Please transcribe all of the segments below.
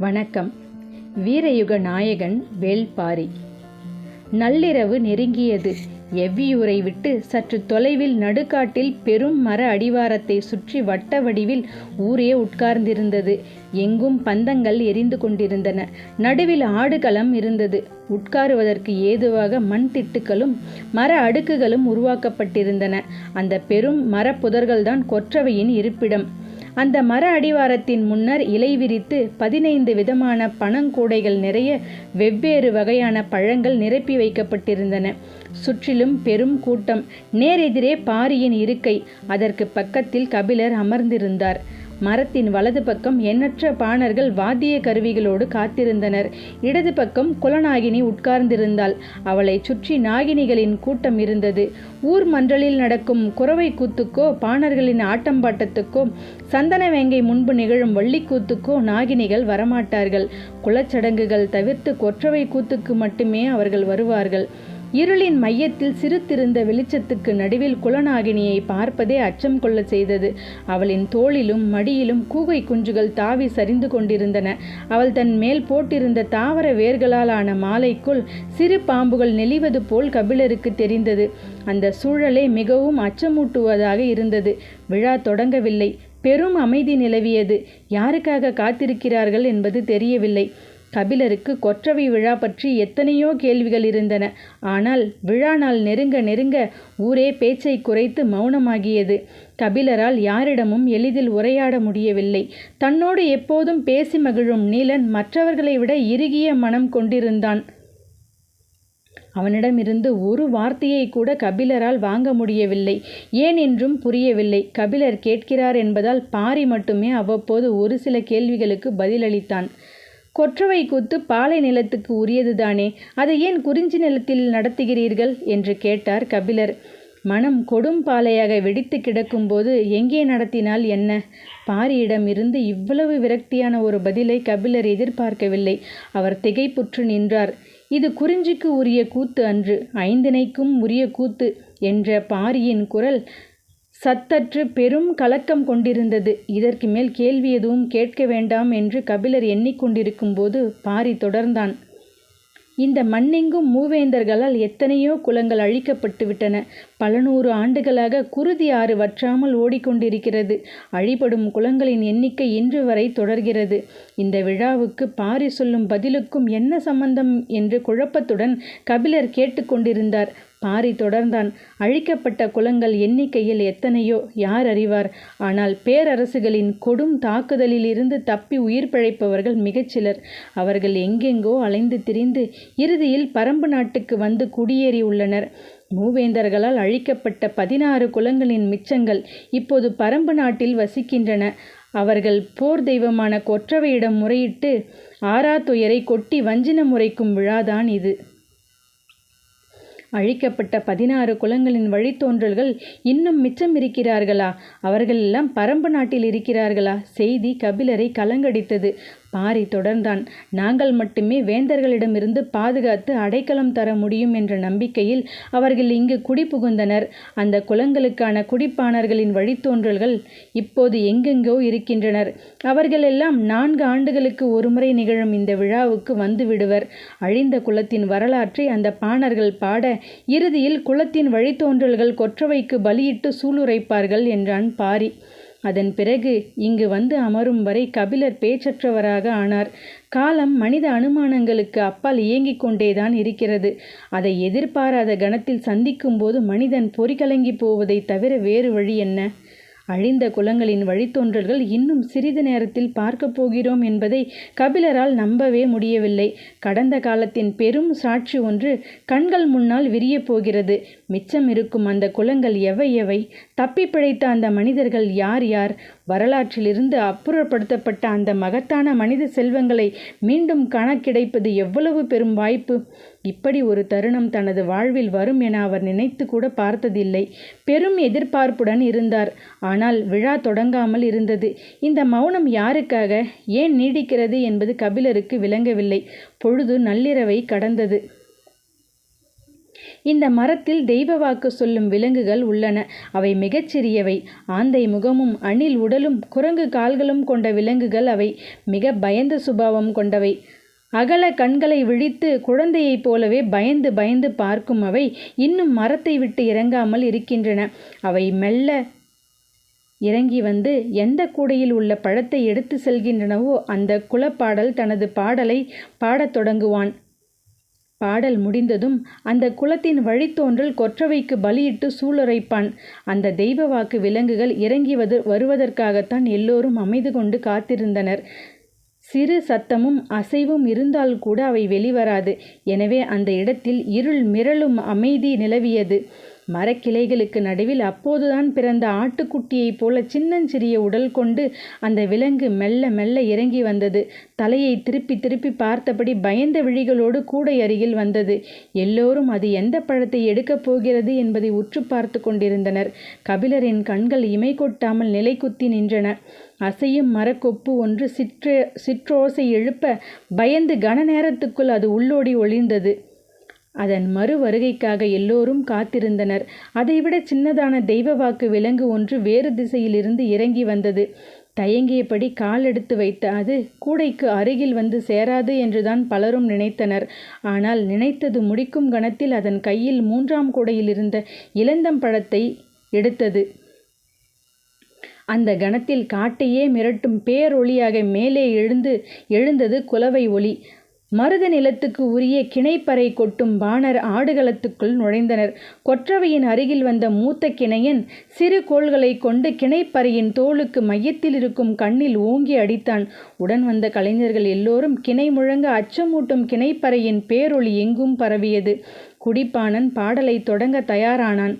வணக்கம். வீரயுக நாயகன் வேள்பாரி. நள்ளிரவு நெருங்கியது. எவ்வியூரை விட்டு சற்று தொலைவில் நடுக்காட்டில் பெரும் மர அடிவாரத்தை சுற்றி வட்ட வடிவில் ஊரே உட்கார்ந்திருந்தது. எங்கும் பந்தங்கள் எரிந்து கொண்டிருந்தன. நடுவில் ஆடுகளம் இருந்தது. உட்காருவதற்கு ஏதுவாக மண் திட்டுகளும் மர அடுக்குகளும் உருவாக்கப்பட்டிருந்தன. அந்த பெரும் மரப்புதர்கள்தான் கொற்றவையின் இருப்பிடம். அந்த மர அடிவாரத்தின் முன்னர் இலை விரித்து பதினைந்து விதமான பணங்கூடைகள் நிறைய வெவ்வேறு வகையான பழங்கள் நிரப்பி வைக்கப்பட்டிருந்தன. சுற்றிலும் பெரும் கூட்டம். நேரெதிரே பாரியின் இருக்கை. அதற்கு பக்கத்தில் கபிலர் அமர்ந்திருந்தார். மரத்தின் வலது பக்கம் எண்ணற்ற பாணர்கள் வாத்திய கருவிகளோடு காத்திருந்தனர். இடது பக்கம் குலநாகினி உட்கார்ந்திருந்தாள். அவளை சுற்றி நாகினிகளின் கூட்டம் இருந்தது. ஊர் மன்றலில் நடக்கும் குறவை கூத்துக்கோ பாணர்களின் ஆட்டம்பாட்டத்துக்கோ சந்தன வேங்கை முன்பு நிகழும் வள்ளிக்கூத்துக்கோ நாகினிகள் வரமாட்டார்கள். குலச்சடங்குகள் தவிர்த்து கொற்றவை கூத்துக்கு மட்டுமே அவர்கள் வருவார்கள். இருளின் மையத்தில் சிறுத்திருந்த வெளிச்சத்துக்கு நடுவில் குலநாகினியை பார்ப்பதே அச்சம் கொள்ள செய்தது. அவளின் தோளிலும் மடியிலும் கூகை குஞ்சுகள் தாவி சரிந்து கொண்டிருந்தன. அவள் தன் மேல் போட்டிருந்த தாவர வேர்களால் ஆன மாலைக்குள் சிறு பாம்புகள் நெளிவது போல் கபிலருக்கு தெரிந்தது. அந்த சூழலே மிகவும் அச்சமூட்டுவதாக இருந்தது. விழா தொடங்கவில்லை. பெரும் அமைதி நிலவியது. யாருக்காக காத்திருக்கிறார்கள் என்பது தெரியவில்லை. கபிலருக்கு கொற்றவை விழா பற்றி எத்தனையோ கேள்விகள் இருந்தன. ஆனால் விழா நாள் நெருங்க நெருங்க ஊரே பேச்சை குறைத்து மௌனமாகியது. கபிலரால் யாரிடமும் எளிதில் உரையாட முடியவில்லை. தன்னோடு எப்போதும் பேசி மகிழும் நீலன் மற்றவர்களை விட இறுகிய மனம் கொண்டிருந்தான். அவனிடமிருந்து ஒரு வார்த்தையை கூட கபிலரால் வாங்க முடியவில்லை. ஏன் என்றும் புரியவில்லை. கபிலர் கேட்கிறார் என்பதால் பாரி மட்டுமே அவ்வப்போது ஒரு சில கேள்விகளுக்கு பதிலளித்தான். கொற்றவை கூத்து பாலை நிலத்துக்கு உரியதுதானே அதை ஏன் குறிஞ்சி நிலத்தில் நடத்துகிறீர்கள்? என்று கேட்டார் கபிலர். மனம் கொடும் பாலையாக வெடித்து கிடக்கும்போது எங்கே நடத்தினால் என்ன? பாரியிடம் இருந்து இவ்வளவு விரக்தியான ஒரு பதிலை கபிலர் எதிர்பார்க்கவில்லை. அவர் திகைப்புற்று நின்றார். இது குறிஞ்சிக்கு உரிய கூத்து அன்று ஐந்தினைக்கும் உரிய கூத்து என்ற பாரியின் குரல் சத்தற்று பெரும் கலக்கம் கொண்டிருந்தது. இதற்கு மேல் கேள்வி எதுவும் கேட்க வேண்டாம் என்று கபிலர் எண்ணிக்கொண்டிருக்கும் போது பாரி தொடர்ந்தான். இந்த மண்ணெங்கும் மூவேந்தர்களால் எத்தனையோ குலங்கள் அழிக்கப்பட்டு விட்டன பல நூறு ஆண்டுகளாக குருதி ஆறு வற்றாமல் ஓடிக்கொண்டிருக்கிறது. அழிபடும் குலங்களின் எண்ணிக்கை இன்று வரை தொடர்கிறது. இந்த விழாவுக்கு பாரி சொல்லும் பதிலுக்கும் என்ன சம்பந்தம்? என்று குழப்பத்துடன் கபிலர் கேட்டுக்கொண்டிருந்தார். பாரி தொடர்ந்தான். அழிக்கப்பட்ட குலங்கள் எண்ணிக்கையில் எத்தனையோ? யார் அறிவார்? ஆனால் பேரரசுகளின் கொடும் தாக்குதலில் இருந்து தப்பி உயிர் பிழைப்பவர்கள் மிகச்சிலர். அவர்கள் எங்கெங்கோ அலைந்து திரிந்து இறுதியில் பரம்பு நாட்டுக்கு வந்து குடியேறி உள்ளனர். மூவேந்தர்களால் அழிக்கப்பட்ட பதினாறு குலங்களின் மிச்சங்கள் இப்போது பரம்பு நாட்டில் வசிக்கின்றன. அவர்கள் போர் தெய்வமான கொற்றவையிடம் முறையிட்டு ஆறாத்துயரை கொட்டி வஞ்சின முறைக்கும் விழாதான் இது. அழிக்கப்பட்ட பதினாறு குலங்களின் வழித்தோன்றல்கள் இன்னும் மிச்சம் இருக்கிறார்களா அவர்கள் எல்லாம் பரம்பு நாட்டில் இருக்கிறார்களா? செய்தி கபிலரை கலங்கடித்தது. பாரி தொடர்ந்தான். நாங்கள் மட்டுமே வேந்தர்களிடமிருந்து பாதுகாத்து அடைக்கலம் தர முடியும் என்ற நம்பிக்கையில் அவர்கள் இங்கு குடிபுகுந்தனர். அந்த குலங்களுக்கான குடிப்பாணர்களின் வழித்தோன்றல்கள் இப்போது எங்கெங்கோ இருக்கின்றனர். அவர்கள் எல்லாம் நான்கு ஆண்டுகளுக்கு ஒருமுறை நிகழும் இந்த விழாவுக்கு வந்து விடுவர். அழிந்த குலத்தின் வரலாற்றை அந்த பாணர்கள் பாட இறுதியில் குலத்தின் வழித்தோன்றல்கள் கொற்றவைக்கு பலியிட்டு சூளுரைப்பார்கள் என்றான் பாரி. அதன் பிறகு இங்கு வந்து அமரும் வரை கபிலர் பேச்சற்றவராக ஆனார். காலம் மனித அனுமானங்களுக்கு அப்பால் இயங்கிக் கொண்டேதான் இருக்கிறது. அதை எதிர்பாராத கணத்தில் சந்திக்கும்போது மனிதன் பொறிகலங்கி போவதை தவிர வேறு வழி என்ன? அழிந்த குலங்களின் வழித்தோன்றல்கள் இன்னும் சிறிது நேரத்தில் பார்க்க போகிறோம் என்பதை கபிலரால் நம்பவே முடியவில்லை. கடந்த காலத்தின் பெரும் சாட்சி ஒன்று கண்கள் முன்னால் விரியப் போகிறது. மிச்சம் இருக்கும் அந்த குலங்கள் எவை எவை? தப்பி பிழைத்த அந்த மனிதர்கள் யார் யார்? வரலாற்றிலிருந்து அப்புறப்படுத்தப்பட்ட அந்த மகத்தான மனித செல்வங்களை மீண்டும் காண கிடைப்பது எவ்வளவு பெரும் வாய்ப்பு? இப்படி ஒரு தருணம் தனது வாழ்வில் வரும் என அவர் நினைத்து கூட பார்த்ததில்லை. பெரும் எதிர்பார்ப்புடன் இருந்தார். ஆனால் விழா தொடங்காமல் இருந்தது. இந்த மௌனம் யாருக்காக? ஏன் நீடிக்கிறது என்பது கபிலருக்கு விளங்கவில்லை. பொழுது நள்ளிரவை கடந்தது. இந்த மரத்தில் தெய்வ வாக்கு சொல்லும் விலங்குகள் உள்ளன. அவை மிகச்சிறியவை. ஆந்தை முகமும் அணில் உடலும் குரங்கு கால்களும் கொண்ட விலங்குகள் அவை. மிக பயந்த சுபாவம் கொண்டவை. அகல கண்களை விழித்து குழந்தையைப் போலவே பயந்து பயந்து பார்க்கும் அவை இன்னும் மரத்தை விட்டு இறங்காமல் இருக்கின்றன. அவை மெல்ல இறங்கி வந்து எந்த கூடையில் உள்ள பழத்தை எடுத்து செல்கின்றனவோ அந்த குலப்பாடல் தனது பாடலை பாடத் தொடங்குவான். பாடல் முடிந்ததும் அந்த குலத்தின் வழித்தோன்றல் கொற்றவைக்கு பலியிட்டு சூளுரைப்பான். அந்த தெய்வ வாக்கு விலங்குகள் இறங்கி வது வருவதற்காகத்தான் எல்லோரும் அமைது கொண்டு காத்திருந்தனர். சிறு சத்தமும் அசைவும் இருந்தால் கூட அவை வெளிவராது. எனவே அந்த இடத்தில் இருள் மிரளும் அமைதி நிலவியது. மரக்கிளைகளுக்கு நடுவில் அப்போதுதான் பிறந்த ஆட்டுக்குட்டியைப் போல சின்னஞ்சிறிய உடல் கொண்டு அந்த விலங்கு மெல்ல மெல்ல இறங்கி வந்தது. தலையை திருப்பி திருப்பி பார்த்தபடி பயந்த விழிகளோடு கூடை அருகில் வந்தது. எல்லோரும் அது எந்த பழத்தை எடுக்கப் போகிறது என்பதை உற்று பார்த்து கொண்டிருந்தனர். கபிலரின் கண்கள் இமை கொட்டாமல் நிலை குத்தி நின்றன. அசையும் மரக்கொப்பு ஒன்று சிற்ற சிற்றோசை எழுப்ப பயந்து கன நேரத்துக்குள் அது உள்ளோடி ஒளிர்ந்தது அதன் மறு வருகைக்காக எல்லோரும் காத்திருந்தனர். அதைவிட சின்னதான தெய்வ வாக்கு விலங்கு ஒன்று வேறு திசையிலிருந்து இறங்கி வந்தது. தயங்கியபடி கால் எடுத்து வைத்த அது கூடைக்கு அருகில் வந்து சேராது என்றுதான் பலரும் நினைத்தனர். ஆனால் நினைத்தது முடிக்கும் கணத்தில் அதன் கையில் மூன்றாம் கூடையில் இருந்த இளந்தம் பழத்தை எடுத்தது. அந்த கணத்தில் காட்டையே மிரட்டும் பேரொளியாக மேலே எழுந்து எழுந்தது குலவை ஒளி மருத நிலத்துக்கு உரிய கிணைப்பறை கொட்டும் பாணர் ஆடுகளத்துக்குள் நுழைந்தனர். கொற்றவையின் அருகில் வந்த மூத்த கிணையன் சிறு கோள்களை கொண்டு கிணைப்பறையின் தோளுக்கு மையத்தில் இருக்கும் கண்ணில் ஓங்கி அடித்தான். உடன் வந்த கலைஞர்கள் எல்லோரும் கிணை முழங்க அச்சமூட்டும் கிணைப்பறையின் பேரொளி எங்கும் பரவியது. குடிப்பானன் பாடலை தொடங்க தயாரானான்.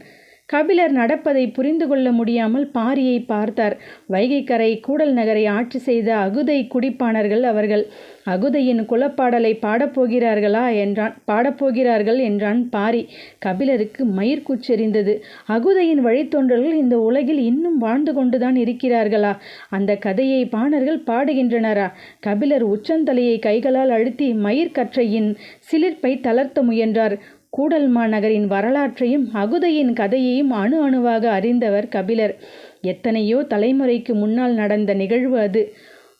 கபிலர் நடப்பதை புரிந்து கொள்ள முடியாமல் பாரியை பார்த்தார். வைகைக்கரை கூடல் நகரை ஆட்சி செய்த அகுதை குடிப்பானர்கள் அவர்கள் அகுதையின் குலப்பாடலை பாடப்போகிறார்களா என்றான். பாடப்போகிறார்கள் என்றான் பாரி. கபிலருக்கு மயிர்கூச்செறிந்தது அகுதையின் வழித்தொன்றர்கள் இந்த உலகில் இன்னும் வாழ்ந்து கொண்டுதான் இருக்கிறார்களா? அந்த கதையை பாணர்கள் பாடுகின்றனரா? கபிலர் உச்சந்தலையை கைகளால் அழுத்தி மயிர்கற்றையின் சிலிர்ப்பை தளர்த்த முயன்றார். கூடல்மா நகரின் வரலாற்றையும் அகுதையின் கதையையும் அணு அணுவாக அறிந்தவர் கபிலர். எத்தனையோ தலைமுறைக்கு முன்னால் நடந்த நிகழ்வு அது.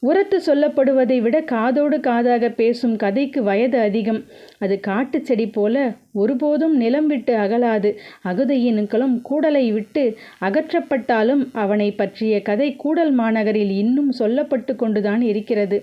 உரத்து சொல்லப்படுவதை விட காதோடு காதாக பேசும் கதைக்கு வயது அதிகம். அது காட்டு செடி போல ஒருபோதும் நிலம் விட்டு அகலாது. அகுதையின் கூடலை விட்டு அகற்றப்பட்டாலும் அவனை பற்றிய கதை கூடல் மாநகரில் இன்னும் சொல்லப்பட்டு கொண்டுதான் இருக்கிறது.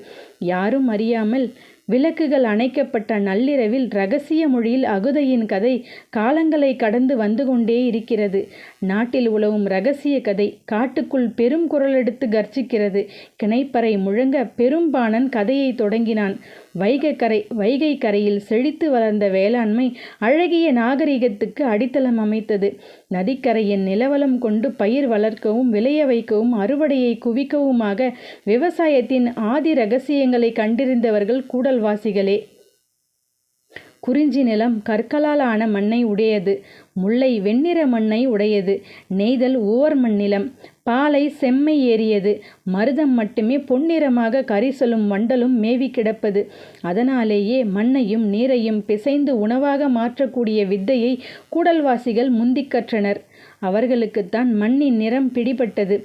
யாரும் அறியாமல் விளக்குகள் அணைக்கப்பட்ட நள்ளிரவில் ரகசிய மொழியில் அகுதையின் கதை காலங்களை கடந்து வந்து கொண்டே இருக்கிறது. நாட்டில் உழவும் ரகசிய கதை காட்டுக்குள் பெரும் குரல் எடுத்து கர்ஜிக்கிறது. கிணைப்பறை முழங்க பெரும்பாணன் கதையை தொடங்கினான். வைகை கரை வைகை கரையில் செழித்து வளர்ந்த வேளாண்மை அழகிய நாகரிகத்துக்கு அடித்தளம் அமைத்தது. நதிக்கரையின் நிலவலம் கொண்டு பயிர் வளர்க்கவும் விளைய வைக்கவும் அறுவடையை குவிக்கவுமாக விவசாயத்தின் ஆதி ரகசியங்களை கண்டிருந்தவர்கள் கூடல்வாசிகளே. குறிஞ்சி நிலம் கற்களால் ஆன மண்ணை உடையது. முல்லை வெண்ணிற மண்ணை உடையது. நெய்தல் ஓவர் மண்ணிலம் பாலை செம்மை ஏறியது. மருதம் மட்டுமே பொன்னிறமாக கரிசலும் வண்டலும் மேவி கிடப்பது. அதனாலேயே மண்ணையும் நீரையும் பிசைந்து உணவாக மாற்றக்கூடிய வித்தையை கூடல்வாசிகள் முந்திக் கற்றனர். அவர்களுக்குத்தான் மண்ணின் நிறம் பிடிபட்டது.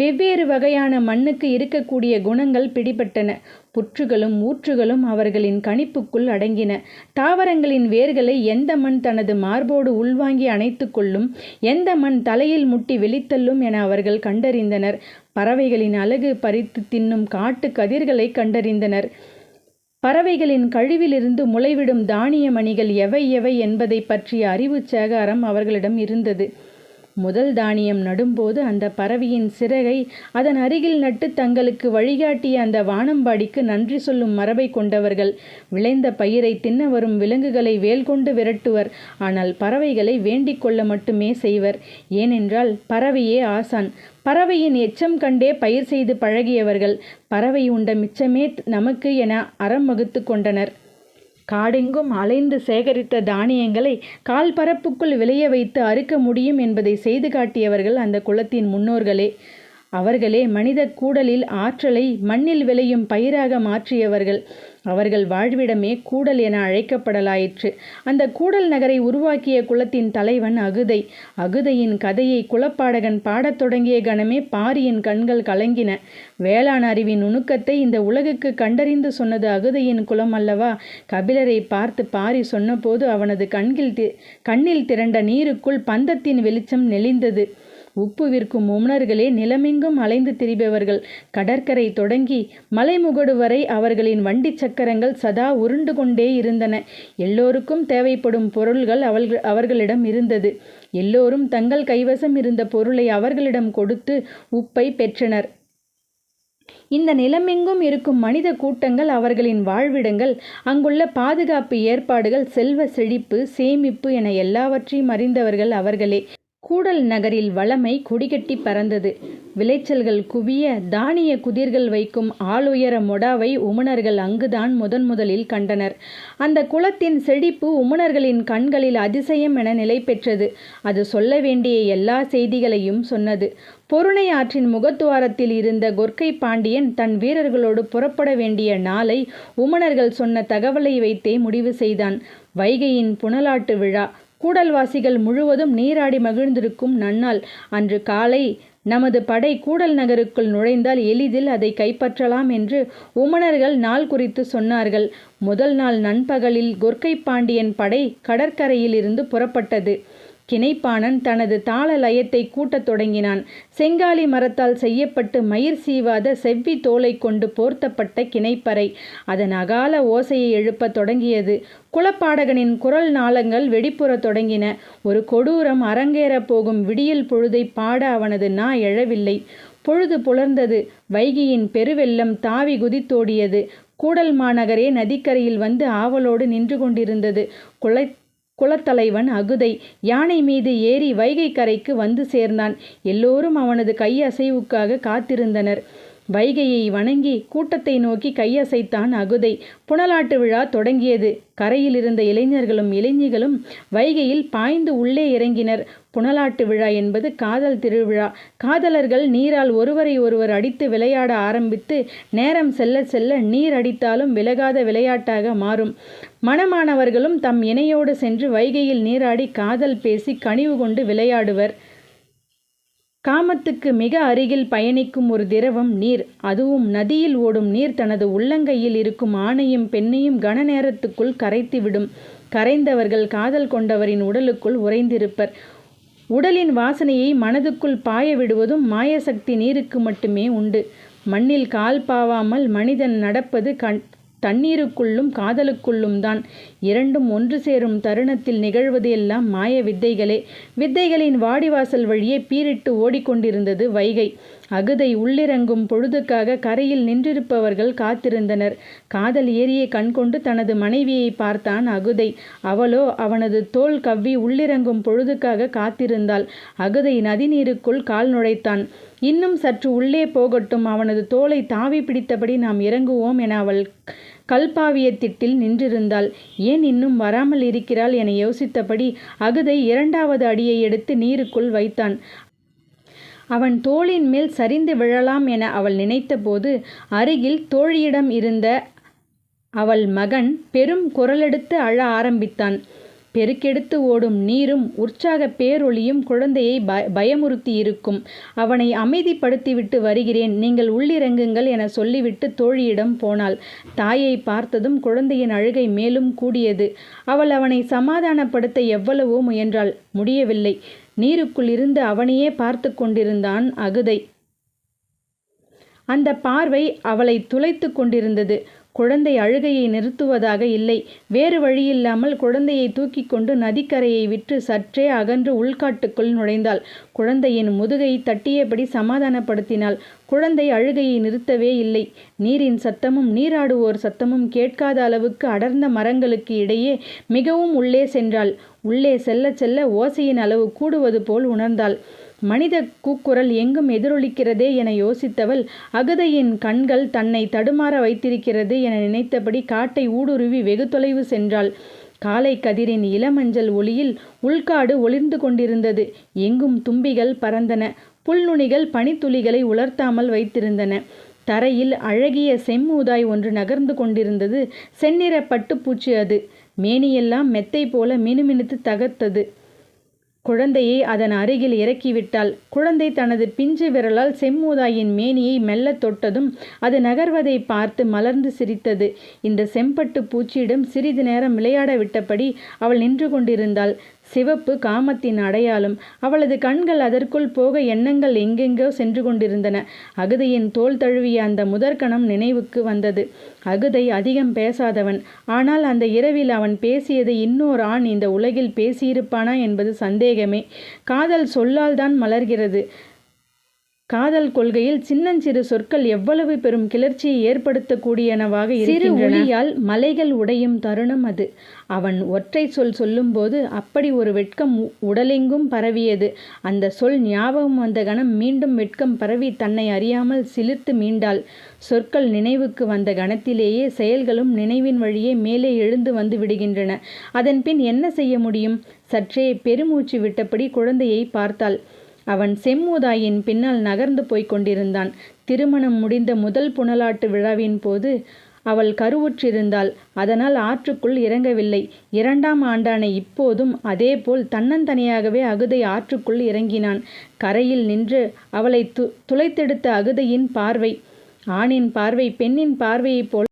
வெவ்வேறு வகையான மண்ணுக்கு இருக்கக்கூடிய குணங்கள் பிடிபட்டன. புற்றுகளும் ஊற்றுகளும் அவர்களின் கணிப்புக்குள் அடங்கின. தாவரங்களின் வேர்களை எந்த மண் தனது மார்போடு உள்வாங்கி அணைத்து கொள்ளும் எந்த மண் தலையில் முட்டி வெளித்தள்ளும் என அவர்கள் கண்டறிந்தனர். பறவைகளின் அழகு பறித்து தின்னும் காட்டு கதிர்களை கண்டறிந்தனர். பறவைகளின் கழிவிலிருந்து முளைவிடும் தானிய மணிகள் எவை எவை என்பதை பற்றிய அறிவு சேகாரம் அவர்களிடம் இருந்தது. முதல் தானியம் நடும்போது அந்த பறவையின் சிறகை அதன் அருகில் நட்டு தங்களுக்கு வழிகாட்டிய அந்த வானம்பாடிக்கு நன்றி சொல்லும் மரபை கொண்டவர்கள். விளைந்த பயிரை தின்ன வரும் விலங்குகளை வேல் கொண்டு விரட்டுவர். ஆனால் பறவைகளை வேண்டிக் கொள்ள மட்டுமே செய்வர். ஏனென்றால் பறவையே ஆசான். பறவையின் எச்சம் கண்டே பயிர் செய்து பழகியவர்கள். பறவை உண்ட மிச்சமே நமக்கு என அறம் வகுத்து கொண்டனர். காடெங்கும் அலைந்து சேகரித்த தானியங்களை கால் பரப்புக்குள் விளைய வைத்து அறுக்க முடியும் என்பதை செய்து காட்டியவர்கள் அந்த குலத்தின் முன்னோர்களே. அவர்களே மனித கூடலில் ஆற்றலை மண்ணில் விளையும் பயிராக மாற்றியவர்கள். அவர்கள் வாழ்விடமே கூடல் என அழைக்கப்படலாயிற்று. அந்த கூடல் நகரை உருவாக்கிய குலத்தின் தலைவன் அகுதை. அகுதையின் கதையை குலப்பாடகன் பாடத் தொடங்கிய கணமே பாரியின் கண்கள் கலங்கின. வேளாண் அறிவின் நுணுக்கத்தை இந்த உலகுக்கு கண்டறிந்து சொன்னது அகுதையின் குலம் அல்லவா? கபிலரை பார்த்து பாரி சொன்னபோது அவனது கண்கில் தி கண்ணில் திரண்ட நீருக்குள் பந்தத்தின் வெளிச்சம் நெளிந்தது. உப்பு விற்கும் உமணர்களே நிலமெங்கும் அலைந்து திரிபவர்கள். கடற்கரை தொடங்கி மலைமுகடு வரை அவர்களின் வண்டி சக்கரங்கள் சதா உருண்டு கொண்டே இருந்தன. எல்லோருக்கும் தேவைப்படும் பொருள்கள் அவர்கள் அவர்களிடம் இருந்தது. எல்லோரும் தங்கள் கைவசம் இருந்த பொருளை அவர்களிடம் கொடுத்து உப்பை பெற்றனர். இந்த நிலமெங்கும் இருக்கும் மனித கூட்டங்கள் அவர்களின் வாழ்விடங்கள் அங்குள்ள பாதுகாப்பு ஏற்பாடுகள் செல்வ செழிப்பு சேமிப்பு என எல்லாவற்றையும் அறிந்தவர்கள் அவர்களே. கூடல் நகரில் வளமை கொடிகட்டி பறந்தது. விளைச்சல்கள் குவிய தானிய குதிர்கள் வைக்கும் ஆளுயர மொடாவை உமணர்கள் அங்குதான் முதன் முதலில் கண்டனர். அந்த குளத்தின் செழிப்பு உமணர்களின் கண்களில் அதிசயம் என நிலை பெற்றது. அது சொல்ல வேண்டிய எல்லா செய்திகளையும் சொன்னது. பொருணை ஆற்றின் முகத்துவாரத்தில் இருந்த கொர்க்கை பாண்டியன் தன் வீரர்களோடு புறப்பட வேண்டிய நாளை உமணர்கள் சொன்ன தகவலை வைத்தே முடிவு செய்தான். வைகையின் புனலாட்டு விழா. கூடல்வாசிகள் முழுவதும் நீராடி மகிழ்ந்திருக்கும் நன்னாள். அன்று காலை நமது படை கூடல் நகருக்குள் நுழைந்தால் எளிதில் அதை கைப்பற்றலாம் என்று உமணர்கள் நாள் குறித்து சொன்னார்கள். முதல் நாள் நண்பகலில் கொர்க்கை பாண்டியன் படை கடற்கரையில் இருந்து புறப்பட்டது. கிணைப்பாணன் தனது தாள லயத்தை கூட்டத் தொடங்கினான். செங்காலி மரத்தால் செய்யப்பட்டு மயிர் சீவாத செவ்வி தோலை கொண்டு போர்த்தப்பட்ட கிணைப்பறை. அதன் அகால ஓசையை எழுப்பத் தொடங்கியது. குலப்பாடகனின் குரல் நாளங்கள் வெடிப்புறத் தொடங்கின. ஒரு கொடூரம் அரங்கேறப் போகும் விடியல் பொழுதை பாட அவனது நா எழவில்லை. பொழுது புலர்ந்தது. வைகியின் பெருவெள்ளம் தாவி குதித்தோடியது. கூடல் மாநகரே நதிக்கரையில் வந்து ஆவலோடு நின்று கொண்டிருந்தது. குலை குலத்தலைவன் அகுதை யானை மீது ஏறி வைகை கரைக்கு வந்து சேர்ந்தான். எல்லோரும் அவனது கையசைவுக்காக காத்திருந்தனர். வைகையை வணங்கி கூட்டத்தை நோக்கி கையசைத்தான் அகுதை. புனலாட்டு விழா தொடங்கியது. கரையில் இருந்த இளைஞர்களும் இளைஞிகளும் வைகையில் பாய்ந்து உள்ளே இறங்கினர். புனலாட்டு விழா என்பது காதல் திருவிழா. காதலர்கள் நீரால் ஒருவரை ஒருவர் அடித்து விளையாட ஆரம்பித்து நேரம் செல்ல செல்ல நீர் அடித்தாலும் விலகாத விளையாட்டாக மாறும். மணமானவர்களும் தம் இணையோடு சென்று வைகையில் நீராடி காதல் பேசி கனிவு கொண்டு விளையாடுவர். காமத்துக்கு மிக அருகில் பயணிக்கும் ஒரு திரவம் நீர். அதுவும் நதியில் ஓடும் நீர் தனது உள்ளங்கையில் இருக்கும் ஆணையும் பெண்ணையும் கன நேரத்துக்குள் கரைத்துவிடும். கரைந்தவர்கள் காதல் கொண்டவரின் உடலுக்குள் உறைந்திருப்பர். உடலின் வாசனையை மனதுக்குள் பாய விடுவதும் மாயசக்தி நீருக்கு மட்டுமே உண்டு. மண்ணில் கால் பாவாமல் மனிதன் நடப்பது கண் தண்ணீருக்குள்ளும் காதலுக்குள்ளும் தான் இரண்டும் ஒன்று சேரும் தருணத்தில் நிகழ்வது எல்லாம் மாய வித்தைகளே. வித்தைகளின் வாடிவாசல் வழியே பீரிட்டு ஓடிக்கொண்டிருந்தது வைகை. அகுதை உள்ளிறங்கும் பொழுதுக்காக கரையில் நின்றிருப்பவர்கள் காத்திருந்தனர். காதல் ஏறிய கண்கொண்டு தனது மனைவியை பார்த்தான் அகுதை. அவளோ அவனது தோல் கவ்வி உள்ளிறங்கும் பொழுதுக்காக காத்திருந்தாள். அகுதை நதிநீருக்குள் கால் நுழைத்தான். இன்னும் சற்று உள்ளே போகட்டும். அவனது தோலை தாவி பிடித்தபடி நாம் இறங்குவோம் என அவள் கல்பாவியத்திட்டில் நின்றிருந்தாள். ஏன் இன்னும் வராமல் இருக்கிறாள் என யோசித்தபடி அகுதை இரண்டாவது அடியை எடுத்து நீருக்குள் வைத்தான். அவன் தோளின் மேல் சரிந்து விழலாம் என அவள் நினைத்தபோது அருகில் தோழியிடம் இருந்த அவள் மகன் பெரும் குரலெடுத்து அழ ஆரம்பித்தான். பெருக்கெடுத்து ஓடும் நீரும் உற்சாக பேரொளியும் குழந்தையை ப பயமுறுத்தி இருக்கும் அவனை அமைதிப்படுத்திவிட்டு வருகிறேன். நீங்கள் உள்ளிறங்குங்கள் என சொல்லிவிட்டு தோழியிடம் போனாள். தாயை பார்த்ததும் குழந்தையின் அழுகை மேலும் கூடியது. அவள் அவனை சமாதானப்படுத்த எவ்வளவோ முயன்றாள். முடியவில்லை. நீருக்குள் இருந்து அவனையே பார்த்து கொண்டிருந்தான் அகுதை. அந்த பார்வை அவளை துளைத்து கொண்டிருந்தது. குழந்தை அழுகையை நிறுத்துவதாக இல்லை. வேறு வழியில்லாமல் குழந்தையை தூக்கி கொண்டு நதிக்கரையை விட்டு சற்றே அகன்று உள்காட்டுக்குள் நுழைந்தாள். குழந்தையின் முதுகை தட்டியபடி சமாதானப்படுத்தினாள். குழந்தை அழுகையை நிறுத்தவே இல்லை. நீரின் சத்தமும் நீராடுவோர் சத்தமும் கேட்காத அளவுக்கு அடர்ந்த மரங்களுக்கு இடையே மிகவும் உள்ளே சென்றாள். உள்ளே செல்ல செல்ல ஓசையின் அளவு கூடுவது போல் உணர்ந்தாள். மனித கூக்குரல் எங்கும் எதிரொலிக்கிறதே என யோசித்தவள் அகதையின் கண்கள் தன்னை தடுமாற வைத்திருக்கிறது என நினைத்தபடி காட்டை ஊடுருவி வெகு தொலைவு சென்றாள். காலை கதிரின் இளமஞ்சள் ஒளியில் உள்காடு ஒளிர்ந்து கொண்டிருந்தது. எங்கும் தும்பிகள் பறந்தன. புல்நுனிகள் பனித்துளிகளை உலர்த்தாமல் வைத்திருந்தன. தரையில் அழகிய செம்மூதாய் ஒன்று நகர்ந்து கொண்டிருந்தது. செந்நிற பட்டுப்பூச்சி அது. மேனியெல்லாம் மெத்தை போல மினுமினுத்து தகர்த்தது. குழந்தையை அதன் அருகில் இறக்கிவிட்டாள். குழந்தை தனது பிஞ்சு விரலால் செம்மூதாயின் மேனியை மெல்ல தொட்டதும் அது நகர்வதை பார்த்து மலர்ந்து சிரித்தது. இந்த செம்பட்டு பூச்சியிடம் சிறிது நேரம் விளையாட விட்டபடி அவள் நின்று கொண்டிருந்தாள். சிவப்பு காமத்தின் அடையாளம். அவளது கண்கள் அதற்குள் போக எண்ணங்கள் எங்கெங்கோ சென்று கொண்டிருந்தன. அகுதையின் தோல் தழுவிய அந்த முதற்கணம் நினைவுக்கு வந்தது. அகுதை அதிகம் பேசாதவன். ஆனால் அந்த இரவில் அவன் பேசியதை இன்னொரு ஆண் இந்த உலகில் பேசியிருப்பானா என்பது சந்தேகமே. காதல் சொல்லால் தான் மலர்கிறது. காதல் கொள்கையில் சின்னஞ்சிறு சொற்கள் எவ்வளவு பெரும் கிளர்ச்சியை ஏற்படுத்தக்கூடியனவாக சிறு ஒளியால் மலைகள் உடையும் தருணம் அது. அவன் ஒற்றை சொல் சொல்லும்போது அப்படி ஒரு வெட்கம் உடலெங்கும் பரவியது. அந்த சொல் ஞாபகம் வந்த கணம் மீண்டும் வெட்கம் பரவி தன்னை அறியாமல் சிலிர்த்து மீண்டாள். சொற்கள் நினைவுக்கு வந்த கணத்திலேயே செயல்களும் நினைவின் வழியே மேலே எழுந்து வந்து விடுகின்றன. அதன் பின் என்ன செய்ய முடியும்? சற்றே பெருமூச்சு விட்டபடி குழந்தையை பார்த்தாள். அவன் செம்மூதாயின் பின்னால் நகர்ந்து போய்க் கொண்டிருந்தான். திருமணம் முடிந்த முதல் புனலாட்டு விழாவின் போது அவள் கருவுற்றிருந்தாள். அதனால் ஆற்றுக்குள் இறங்கவில்லை. இரண்டாம் ஆண்டான இப்போதும் அதேபோல் தன்னந்தனியாகவே அகுதை ஆற்றுக்குள் இறங்கினான். கரையில் நின்று அவளை து துளைத்தெடுத்த அகுதையின் பார்வை ஆணின் பார்வை பெண்ணின் பார்வையைப் போல்